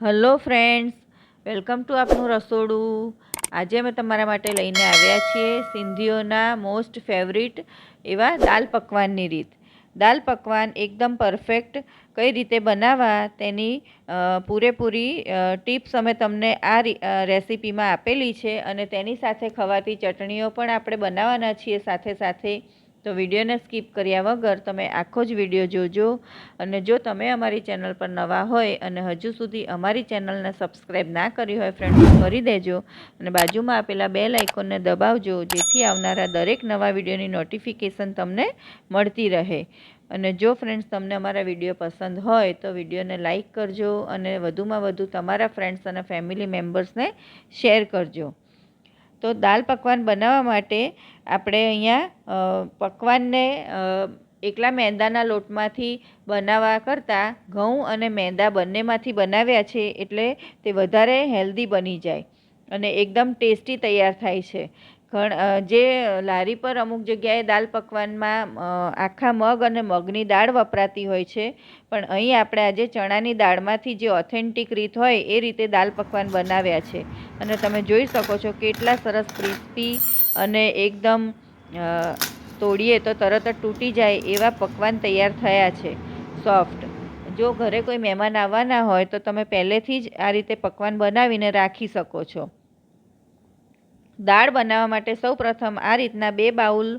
Hello friends, welcome to આપનું રસોડું. આજે અમે તમારા માટે લઈને આવ્યા છીએ સિંધીઓના મોસ્ટ ફેવરિટ એવા દાલ પકવાનની રીત. દાલ પકવાન એકદમ પરફેક્ટ કઈ રીતે બનાવવા તેની પૂરેપૂરી ટિપ્સ અમે તમને આ રેસિપીમાં આપેલી છે અને તેની સાથે ખવાતી ચટણીઓ પણ આપણે બનાવવાના છીએ સાથે સાથે. તો વિડીયોને સ્કીપ કર્યા વગર તમે આખો જ વીડિયો જોજો અને જો તમે અમારી ચેનલ પર નવા હોય અને હજુ સુધી અમારી ચેનલને સબસ્ક્રાઈબ ના કરી હોય ફ્રેન્ડ્સ કરી દેજો અને બાજુમાં આપેલા બે લાઇકોનને દબાવજો, જેથી આવનારા દરેક નવા વિડીયોની નોટિફિકેશન તમને મળતી રહે. અને જો ફ્રેન્ડ્સ તમને અમારા વીડિયો પસંદ હોય તો વિડીયોને લાઇક કરજો અને વધુમાં વધુ તમારા ફ્રેન્ડ્સ અને ફેમિલી મેમ્બર્સને શેર કરજો. તો દાલ પકવાન બનાવવા માટે આપણે અહીંયા પકવાનને એકલા મેંદાના લોટમાંથી બનાવવા કરતાં ઘઉં અને મેંદા બંનેમાંથી બનાવ્યા છે એટલે તે વધારે હેલ્ધી બની જાય અને એકદમ ટેસ્ટી તૈયાર થાય છે. ઘણ જે લારી પર અમુક જગ્યાએ દાલ પકવાનમાં આખા મગ અને મગની દાળ વપરાતી હોય છે. પણ અહીં આપણે આજે ચણાની દાળમાંથી જે ઓથેન્ટિક રીત હોય એ રીતે દાલ પકવાન બનાવ્યા છે. અને તમે જોઈ શકો છો કેટલા સરસ ક્રિસ્પી અને એકદમ તોડીએ તો તરત જ તૂટી જાય એવા પકવાન તૈયાર થયા છે. સોફ્ટ. જો ઘરે કોઈ મહેમાન આવવાના હોય તો તમે પહેલેથી જ આ રીતે પકવાન બનાવીને રાખી શકો છો. દાળ બનાવવા માટે સૌપ્રથમ આ રીતના બે બાઉલ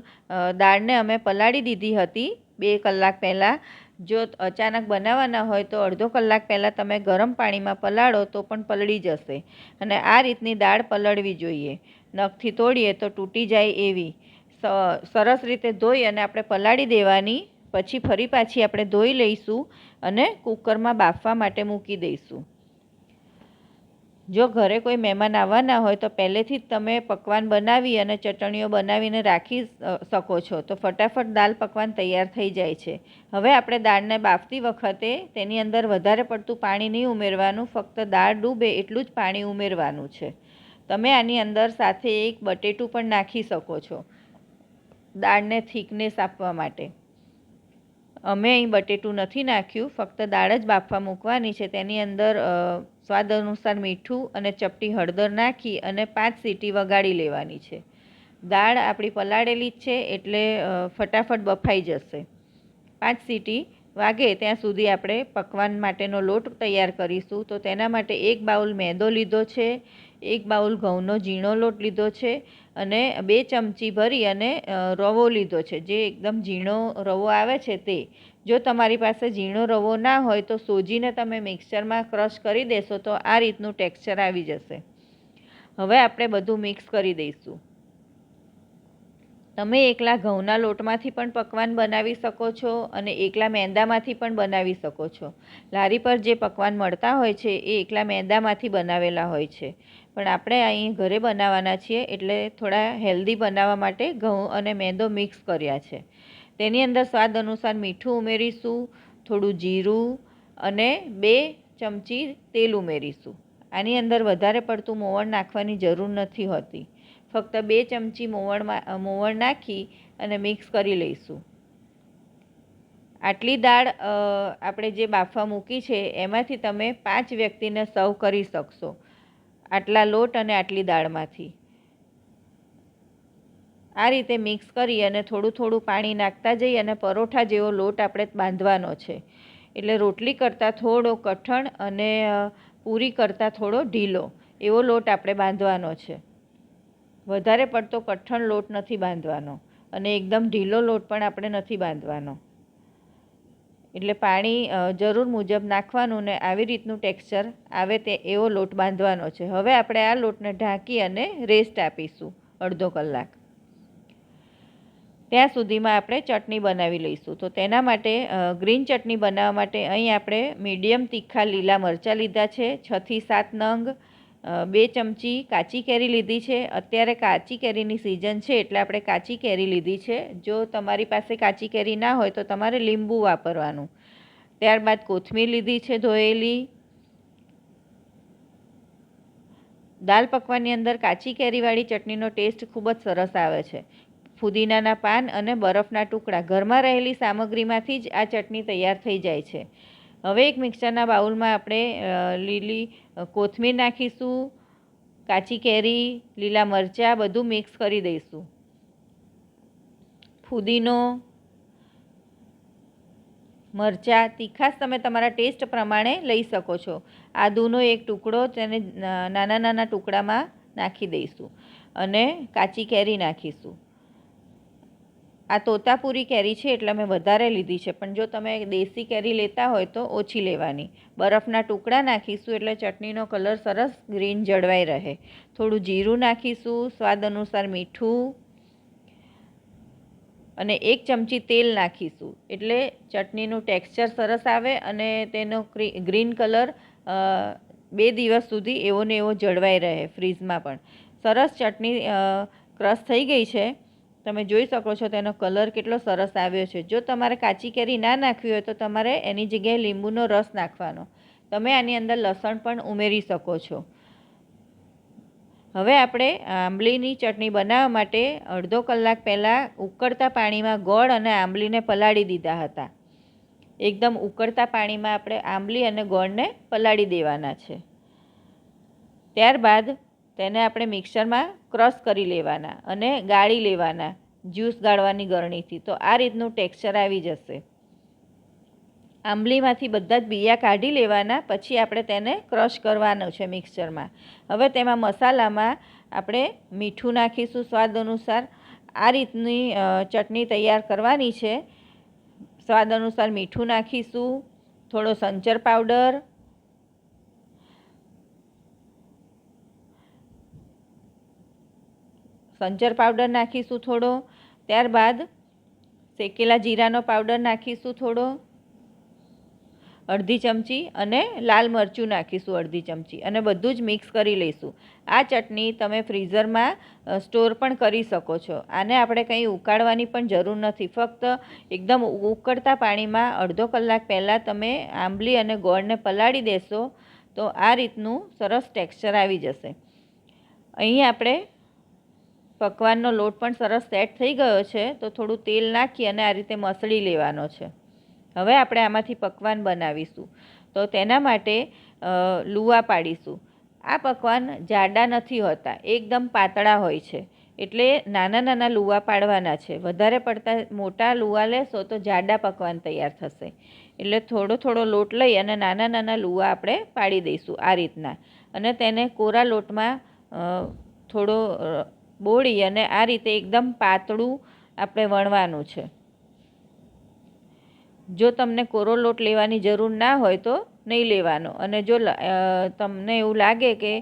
દાળને અમે પલાળી દીધી હતી બે કલાક પહેલાં. જો અચાનક બનાવવાના હોય તો અડધો કલાક પહેલાં તમે ગરમ પાણીમાં પલાળો તો પણ પલળી જશે. અને આ રીતની દાળ પલળવી જોઈએ. નખથી તોડીએ તો તૂટી જાય એવી. સરસ રીતે ધોઈ અને આપણે પલાળી દેવાની. પછી ફરી પાછી આપણે ધોઈ લઈશું અને કુકરમાં બાફવા માટે મૂકી દઈશું. જો ઘરે કોઈ મહેમાન આવવાના હોય તો પહેલેથી જ તમે પકવાન બનાવી અને ચટણીઓ બનાવીને રાખી શકો છો. તો ફટાફટ દાલ પકવાન તૈયાર થઈ જાય છે. હવે આપણે દાળને બાફતી વખતે તેની અંદર વધારે પડતું પાણી નહીં ઉમેરવાનું, ફક્ત દાળ ડૂબે એટલું જ પાણી ઉમેરવાનું છે. તમે આની અંદર સાથે એક બટેટું પણ નાખી શકો છો. દાળને થિકનેસ આપવા માટે. અમે અહીં બટેટું નથી નાખ્યું, ફક્ત દાળ જ બાફવા મૂકવાની છે. તેની અંદર સ્વાદ અનુસાર મીઠું અને ચપટી હળદર નાખી અને પાંચ સીટી વગાડી લેવાની છે. દાળ આપણી પલાળેલી જ છે એટલે ફટાફટ બફાઈ જશે. પાંચ સીટી વાગે ત્યાં સુધી આપણે પકવાન માટેનો લોટ તૈયાર કરીશું. તો તેના માટે એક બાઉલ મેંદો લીધો છે, એક બાઉલ ઘઉંનો ઝીણો લોટ લીધો છે અને બે ચમચી ભરી અને રવો લીધો છે. જે એકદમ ઝીણો રવો આવે છે તે જો તમારી પાસે ઝીણો રવો ના હોય તો સોજીને તમે મિક્સરમાં ક્રશ કરી દેશો તો આ રીતનું ટેક્સચર આવી જશે. હવે આપણે બધું મિક્સ કરી દઈશું. તમે એકલા ઘઉંના લોટમાંથી પણ પકવાન બનાવી શકો છો અને એકલા મેંદામાંથી પણ બનાવી શકો છો. લારી પર જે પકવાન મળતા હોય છે એ એકલા મેંદામાંથી બનાવેલા હોય છે. પણ આપણે અહીં ઘરે બનાવવાના છીએ એટલે થોડા હેલ્ધી બનાવવા માટે ઘઉં અને મેંદો મિક્સ કર્યા છે. તેની અંદર સ્વાદ અનુસાર મીઠું ઉમેરીશું, થોડું જીરું અને બે ચમચી તેલ ઉમેરીશું. આની અંદર વધારે પડતું મોવણ નાખવાની જરૂર નથી હોતી. ફક્ત બે ચમચી મોવણમાં મોવણ નાખી અને મિક્સ કરી લઈશું. આટલી દાળ આપણે જે બાફવા મૂકી છે, એમાંથી તમે પાંચ વ્યક્તિને સર્વ કરી શકશો. આટલા લોટ અને આટલી દાળમાંથી. આ રીતે મિક્સ કરી અને થોડું થોડું પાણી નાખતા જઈએ અને પરોઠા જેવો લોટ આપણે બાંધવાનો છે. એટલે રોટલી કરતાં થોડો કઠણ અને પૂરી કરતાં થોડો ઢીલો એવો લોટ આપણે બાંધવાનો છે. વધારે પડતો કઠણ લોટ નથી બાંધવાનો અને એકદમ ઢીલો લોટ પણ આપણે નથી બાંધવાનો. એટલે પાણી જરૂર મુજબ નાખવાનું ને આવી રીતનું ટેક્સચર આવે તે એવો લોટ બાંધવાનો છે. હવે આપણે આ લોટને ઢાંકી અને રેસ્ટ આપીશું અડધો કલાક. ત્યાં સુધીમાં આપણે ચટણી બનાવી લઈશું. તો તેના માટે ગ્રીન ચટણી બનાવવા માટે અહીં આપણે મીડિયમ તીખા લીલા મરચાં લીધા છે છથી સાત નંગ બે ચમચી કાચી કેરી લીધી છે. અત્યારે કાચી કેરીની સિઝન છે એટલે આપણે કાચી કેરી લીધી છે. જો તમારી પાસે કાચી કેરી ના હોય તો તમારે લીંબુ વાપરવાનું. ત્યારબાદ કોથમીર લીધી છે ધોયેલી. દાલ પકવાનની અંદર કાચી કેરીવાળી ચટણીનો ટેસ્ટ ખૂબ જ સરસ આવે છે. ફુદીનાના પાન અને બરફના ટુકડા. ઘરમાં રહેલી સામગ્રીમાંથી જ આ ચટણી તૈયાર થઈ જાય છે. હવે એક મિક્સરના બાઉલમાં આપણે લીલી કોથમીર નાખીશું, કાચી કેરી, લીલા મરચાં, બધું મિક્સ કરી દઈશું. ફુદીનો, મરચાં, તીખાશ તમે તમારા ટેસ્ટ પ્રમાણે લઈ શકો છો. આદુનો એક ટુકડો તેને નાના નાના ટુકડામાં નાખી દઈશું અને કાચી કેરી નાખીશું. આ તોતાપુરી કેરી છે એટલે મેં વધારે લીધી છે. પણ જો તમે દેશી કેરી લેતા હોય તો ઓછી લેવાની. બરફના ટુકડા નાખીશું એટલે ચટણીનો કલર સરસ ગ્રીન જળવાઈ રહે. થોડું જીરું નાખીશું, સ્વાદ અનુસાર મીઠું અને એક ચમચી તેલ નાખીશું. એટલે ચટણીનું ટેક્સચર સરસ આવે અને તેનો ગ્રીન કલર બે દિવસ સુધી એવો ને એવો જળવાઈ રહે ફ્રીઝમાં પણ. સરસ ચટણી ક્રશ થઈ ગઈ છે. તમે જોઈ શકો છો તેનો કલર કેટલો સરસ આવ્યો છે. જો તમારે કાચી કેરી ના નાખવી હોય તો તમારે એની જગ્યાએ લીંબુનો રસ નાખવાનો. તમે આની અંદર લસણ પણ ઉમેરી શકો છો. હવે આપણે આંબલીની ચટણી બનાવવા માટે અડધો કલાક પહેલાં ઉકળતા પાણીમાં ગોળ અને આંબલીને પલાળી દીધા હતા. એકદમ ઉકળતા પાણીમાં આપણે આંબલી અને ગોળને પલાળી દેવાના છે. ત્યારબાદ તેને આપણે મિક્સરમાં ક્રશ કરી લેવાના અને ગાળી લેવાના જ્યુસ ગાળવાની ગરણીથી. તો આ રીતનું ટેક્સચર આવી જશે. આંબલીમાંથી બધા જ બિયા કાઢી લેવાના, પછી આપણે તેને ક્રશ કરવાનો છે મિક્સચરમાં હવે તેમાં મસાલામાં આપણે મીઠું નાખીશું સ્વાદ અનુસાર. આ રીતની ચટણી તૈયાર કરવાની છે. સ્વાદ અનુસાર મીઠું નાખીશું, થોડો સંચર પાવડર સંચર પાવડર નાખીશું થોડો. ત્યારબાદ શેકેલા જીરાનો પાવડર નાખીશું થોડો. અડધી ચમચી અને લાલ મરચું નાખીશું અડધી ચમચી અને બધું જ મિક્સ કરી લઈશું. આ ચટણી તમે ફ્રીઝરમાં સ્ટોર પણ કરી શકો છો. આને આપણે કંઈ ઉકાળવાની પણ જરૂર નથી. ફક્ત એકદમ ઉકળતા પાણીમાં અડધો કલાક પહેલાં તમે આંબલી અને ગોળને પલાળી દેશો તો આ રીતનું સરસ ટેક્સચર આવી જશે. અહીં આપણે પકવાનનો લોટ પણ સરસ સેટ થઈ ગયો છે, તો થોડું તેલ નાખી અને આ રીતે મસળી લેવાનો છે. હવે આપણે આમાંથી પકવાન બનાવીશું. તો તેના માટે લુવા પાડીશું. આ પકવાન જાડા નથી હોતા, એકદમ પાતળા હોય છે. એટલે નાના નાના લુવા પાડવાના છે. વધારે પડતા મોટા લુવા લેશો તો જાડા પકવાન તૈયાર થશે. એટલે થોડો થોડો લોટ લઈ અને નાના નાના લુવા આપણે પાડી દઈશું આ રીતના. અને તેને કોરા લોટમાં થોડો બોળી અને આ રીતે એકદમ પાતળું આપણે વણવાનું છે. જો તમને કોરો લોટ લેવાની જરૂર ના હોય તો નહીં લેવાનો. અને જો તમને એવું લાગે કે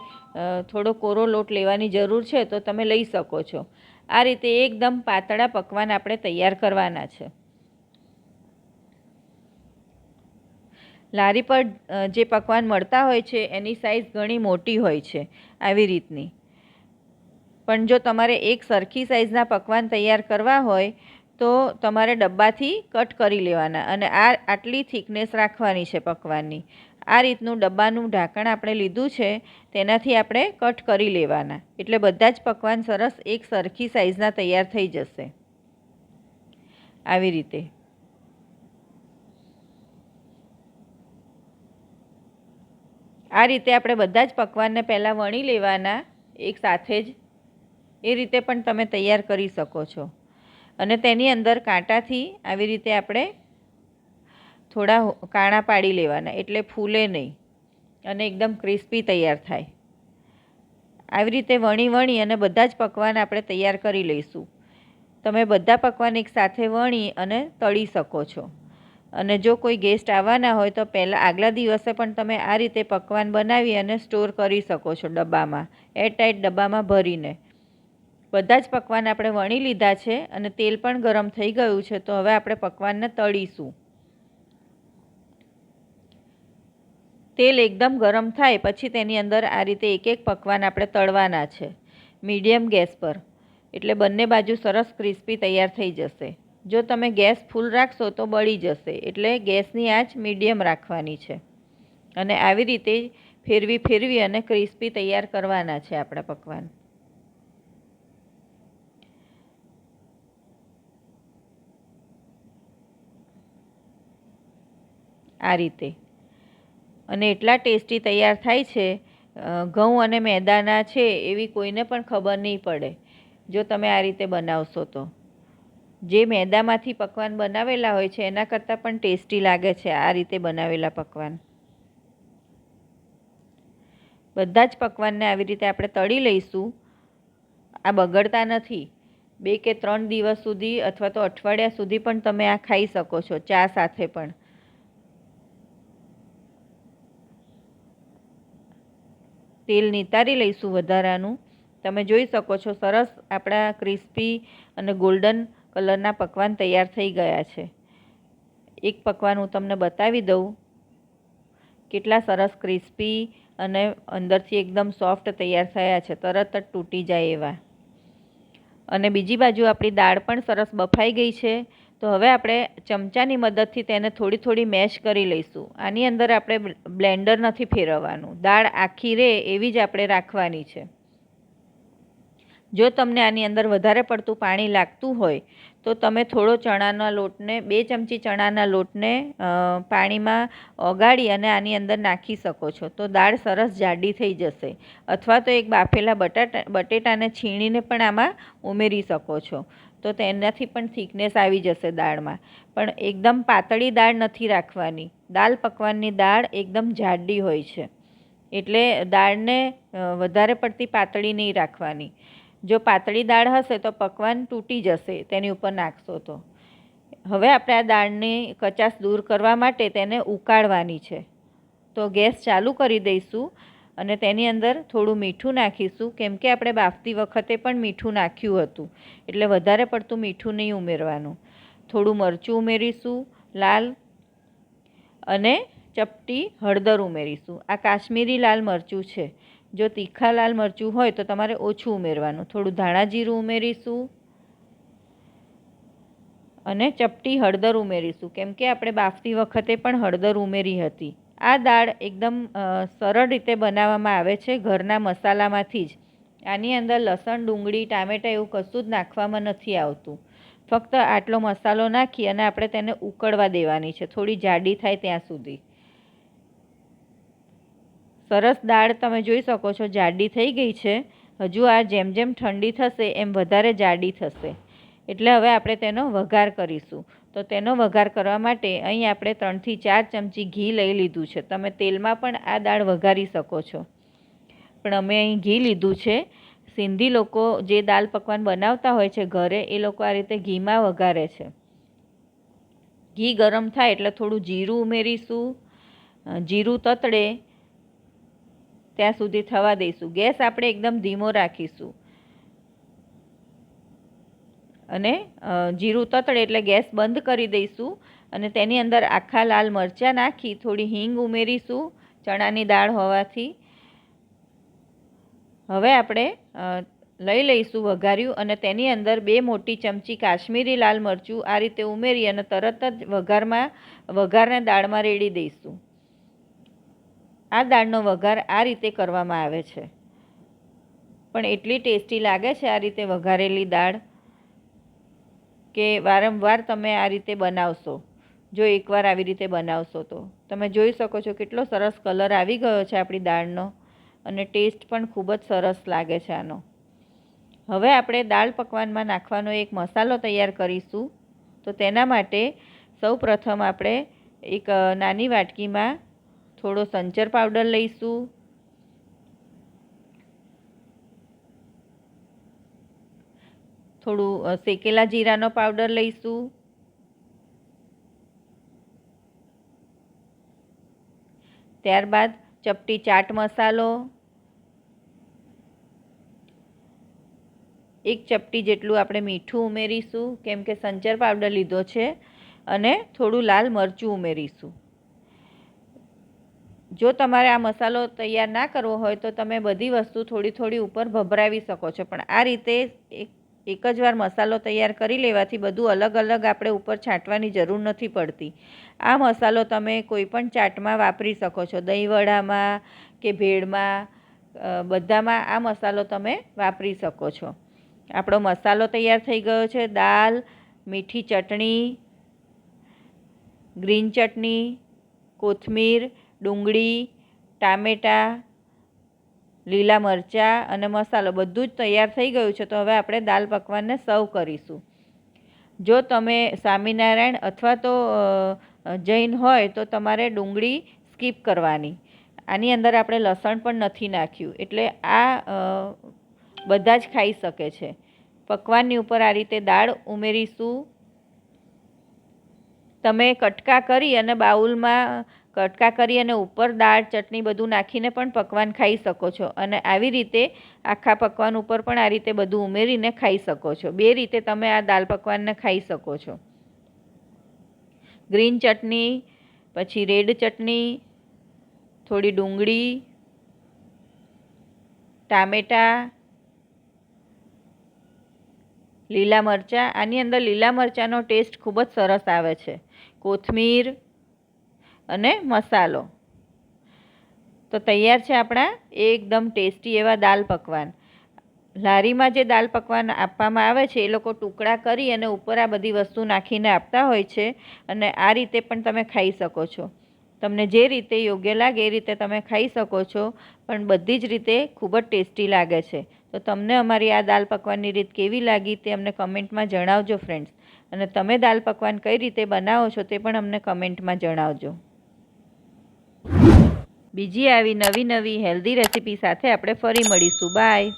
થોડો કોરો લોટ લેવાની જરૂર છે તો તમે લઈ શકો છો. આ રીતે એકદમ પાતળા પકવાન આપણે તૈયાર કરવાના છે. લારી પર જે પકવાન મળતા હોય છે એની સાઇઝ ઘણી મોટી હોય છે. આવી રીતની. પણ જો તમારે એક સરખી સાઈઝના પકવાન તૈયાર કરવા હોય, તો તમારે ડબ્બાથી કટ કરી લેવાના અને આ આટલી થિકનેસ રાખવાની છે પકવાનની. આ રીતનું ડબ્બાનું ઢાંકણ આપણે લીધું છે, તેનાથી આપણે કટ કરી લેવાના. એટલે બધા જ પકવાન સરસ એક સરખી સાઈઝના તૈયાર થઈ જશે. આવી રીતે. આ રીતે આપણે બધા જ પકવાનને પહેલાં વણી લેવાના, એક સાથે જ એ રીતે પણ તમે તૈયાર કરી શકો છો. અને તેની અંદર કાંટાથી આવી રીતે આપણે થોડા કાણા પાડી લેવાના, એટલે ફૂલે નહીં અને એકદમ ક્રિસ્પી તૈયાર થાય. આવી રીતે વણી વણી અને બધા જ પકવાન આપણે તૈયાર કરી લઈશું. તમે બધા પકવાન એક સાથે વણી અને તળી શકો છો. અને જો કોઈ ગેસ્ટ આવવાના હોય તો પહેલાં આગલા દિવસે પણ તમે આ રીતે પકવાન બનાવી અને સ્ટોર કરી શકો છો ડબ્બામાં, એરટાઈટ ડબ્બામાં ભરીને. બધા જ પકવાન આપણે વણી લીધા છે અને તેલ પણ ગરમ થઈ ગયું છે, તો હવે આપણે પકવાનને તળીશું. તેલ એકદમ ગરમ થાય, પછી તેની અંદર આ રીતે એક એક પકવાન આપણે તળવાના છે, મીડિયમ ગેસ પર. એટલે બંને બાજુ સરસ ક્રિસ્પી તૈયાર થઈ જશે. જો તમે ગેસ ફૂલ રાખશો તો બળી જશે, એટલે ગેસની આંચ મીડિયમ રાખવાની છે. અને આવી રીતે ફેરવી ફેરવી અને ક્રિસ્પી તૈયાર કરવાના છે આપણા પકવાન. આ રીતે. અને એટલા ટેસ્ટી તૈયાર થાય છે ઘઉં અને મેદાના છે એવી કોઈને પણ ખબર નહીં પડે, જો તમે આ રીતે બનાવશો તો. જે મેદામાંથી પકવાન બનાવેલા હોય છે, એના કરતાં પણ ટેસ્ટી લાગે છે આ રીતે બનાવેલા પકવાન. બધા જ પકવાનને આવી રીતે આપણે તળી લઈશું. આ બગડતા નથી. બે કે ત્રણ દિવસ સુધી અથવા તો અઠવાડિયા સુધી પણ તમે આ ખાઈ શકો છો, ચા સાથે પણ. તેલ નિતારી લઈશું વધારાનું. તમે જોઈ શકો છો, સરસ આપણા ક્રિસ્પી અને ગોલ્ડન કલરના પકવાન તૈયાર થઈ ગયા છે. એક પકવાન હું તમને બતાવી દઉં. કેટલા સરસ ક્રિસ્પી અને અંદરથી એકદમ સોફ્ટ તૈયાર થયા છે, તરત જ તૂટી જાય એવા. અને બીજી બાજુ આપણી દાળ પણ સરસ બફાઈ ગઈ છે. તો હવે આપણે ચમચાની મદદથી તેને થોડી થોડી મેશ કરી લઈશું. આની અંદર આપણે બ્લેન્ડર નથી ફેરવવાનું. દાળ આખી રહે એવી જ આપણે રાખવાની છે. જો તમને આની અંદર વધારે પડતું પાણી લાગતું હોય, તો તમે થોડો ચણાના લોટને, બે ચમચી ચણાના લોટને પાણીમાં ઓગાળી અને આની અંદર નાખી શકો છો. તો દાળ સરસ જાડી થઈ જશે. અથવા તો એક બાફેલા બટાટા, બટેટાને છીણીને પણ આમાં ઉમેરી શકો છો. તો તેનાથી પણ થિકનેસ આવી જશે દાળમાં. પણ એકદમ પાતળી દાળ નથી રાખવાની. દાલ પકવાનની દાળ એકદમ જાડી હોય છે. એટલે દાળને વધારે પડતી પાતળી નહીં રાખવાની. જો પાતળી દાળ હશે તો પકવાન તૂટી જશે, તેની ઉપર નાખશો તો. હવે આપણે આ દાળની કચાશ દૂર કરવા માટે તેને ઉકાળવાની છે. તો ગેસ ચાલુ કરી દઈશું. અને તેની અંદર થોડું મીઠું નાખીશું. કેમ કે આપણે બાફતી વખતે પણ મીઠું નાખ્યું હતું. એટલે વધારે પડતું મીઠું નહીં ઉમેરવાનું. થોડું મરચું ઉમેરીશું, લાલ અને ચપટી હળદર ઉમેરીશું. આ કાશ્મીરી લાલ મરચું છે. જો તીખા લાલ મરચું હોય તો તમારે ઓછું ઉમેરવાનું. થોડું ધાણા જીરું ઉમેરીશું અને ચપટી હળદર ઉમેરીશું. કેમ કે આપણે બાફતી વખતે પણ હળદર ઉમેરી હતી. આ દાળ એકદમ સરળ રીતે બનાવવામાં આવે છે ઘરના મસાલામાંથી જ. આની અંદર લસણ, ડુંગળી, ટામેટાં એવું કશું જ નાખવામાં નથી આવતું. ફક્ત આટલો મસાલો નાખી અને આપણે તેને ઉકળવા દેવાની છે. થોડી જાડી થાય ત્યાં સુધી. સરસ દાળ તમે જોઈ શકો છો, જાડી થઈ ગઈ છે. હજુ આ જેમ જેમ ઠંડી થશે એમ વધારે જાડી થશે. એટલે હવે આપણે તેનો વઘાર કરીશું. તો તેનો વઘાર કરવા માટે અહીં આપણે ત્રણથી ચાર ચમચી ઘી લઈ લીધું છે. તમે તેલમાં પણ આ દાળ વઘારી શકો છો. પણ અમે અહીં ઘી લીધું છે. સિંધી લોકો જે દાલ પકવાન બનાવતા હોય છે ઘરે, એ લોકો આ રીતે ઘીમાં વઘારે છે. ઘી ગરમ થાય એટલે થોડું જીરું ઉમેરીશું જીરું તતડે, ત્યાં સુધી થવા દઈશું. ગેસ આપણે એકદમ ધીમો રાખીશું. અને જીરું તતડે એટલે ગેસ બંધ કરી દઈશું અને તેની અંદર આખા લાલ મરચાં નાખી, થોડી હિંગ ઉમેરીશું ચણાની દાળ હોવાથી. હવે આપણે લઈ લઈશું વઘાર્યું અને તેની અંદર બે મોટી ચમચી કાશ્મીરી લાલ મરચું આ રીતે ઉમેરી અને તરત જ વઘારમાં, વઘારને દાળમાં રેડી દઈશું. આ દાળનો વઘાર આ રીતે કરવામાં આવે છે. પણ એટલી ટેસ્ટી લાગે છે આ રીતે વઘારેલી દાળ. કે વારંવાર તમે આ રીતે બનાવશો. જો એકવાર આવી રીતે બનાવશો તો. તમે જોઈ શકો છો કેટલો સરસ કલર આવી ગયો છે આપણી દાળનો અને ટેસ્ટ પણ ખૂબ જ સરસ લાગે છે આનો. હવે આપણે દાળ પકવાનમાં નાખવાનો એક મસાલો તૈયાર કરીશું. તો તેના માટે સૌ પ્રથમ આપણે એક નાની વાટકીમાં થોડો સંચર પાવડર લઈશું. થોડું શેકેલા જીરાનો પાવડર લઈશું. ત્યારબાદ ચપટી ચાટ મસાલો. એક ચપટી જેટલું આપણે મીઠું ઉમેરીશું, કેમ કે સંચર પાવડર લીધો છે, અને થોડું લાલ મરચું ઉમેરીશું. જો તમારે આ મસાલો તૈયાર ના કરવો હોય તો તમે બધી વસ્તુ થોડી થોડી ઉપર ભભરાવી શકો છો, પણ આ રીતે એક એક જ વાર મસાલો તૈયાર કરી લેવાથી બધું અલગ અલગ આપણે ઉપર છાંટવાની જરૂર નથી પડતી. આ મસાલો તમે કોઈપણ ચાટમાં વાપરી શકો છો. દહીંવડામાં કે ભેળમાં બધામાં આ મસાલો તમે વાપરી શકો છો. આપણો મસાલો તૈયાર થઈ ગયો છે. દાલ, મીઠી ચટણી, ગ્રીન ચટણી, કોથમીર, ડુંગળી, ટામેટાં લીલા મરચાં અને મસાલો બધું જ તૈયાર થઈ ગયું છે, તો હવે આપણે દાલ પકવાનને સર્વ કરીશું. જો તમે સ્વામિનારાયણ અથવા તો જૈન હોય, તો તમારે ડુંગળી સ્કીપ કરવાની. આની અંદર આપણે લસણ પણ નથી નાખ્યું, એટલે આ બધા જ ખાઈ શકે છે. પકવાનની ઉપર આ રીતે દાળ ઉમેરીશું. તમે કટકા કરી અને બાઉલમાં કટકા કરી અને ઉપર દાળ, ચટણી બધું નાખીને પણ પકવાન ખાઈ શકો છો. અને આવી રીતે આખા પકવાન ઉપર પણ આ રીતે બધું ઉમેરીને ખાઈ શકો છો. બે રીતે તમે આ દાલ પકવાનને ખાઈ શકો છો. ગ્રીન ચટણી, પછી રેડ ચટણી, થોડી ડુંગળી, ટામેટાં, લીલા મરચાં. આની અંદર લીલા મરચાંનો ટેસ્ટ ખૂબ જ સરસ આવે છે. કોથમીર અને મસાલો. તો તૈયાર છે આપણા એકદમ ટેસ્ટી એવા દાલ પકવાન. લારીમાં જે દાલ પકવાન આપવામાં આવે છે, એ લોકો ટુકડા કરી અને ઉપર આ બધી વસ્તુ નાખીને આપતા હોય છે અને આ રીતે પણ તમે ખાઈ શકો છો. તમને જે રીતે યોગ્ય લાગે એ રીતે તમે ખાઈ શકો છો, પણ બધી જ રીતે ખૂબ જ ટેસ્ટી લાગે છે. તો તમને અમારી આ દાલ પકવાનની રીત કેવી લાગી તે અમને કમેન્ટમાં જણાવજો ફ્રેન્ડ્સ અને તમે દાલ પકવાન કઈ રીતે બનાવો છો તે પણ અમને કમેન્ટમાં જણાવજો. બીજી આવી નવી નવી હેલ્ધી રેસીપી સાથે આપણે ફરી મળીશું. બાય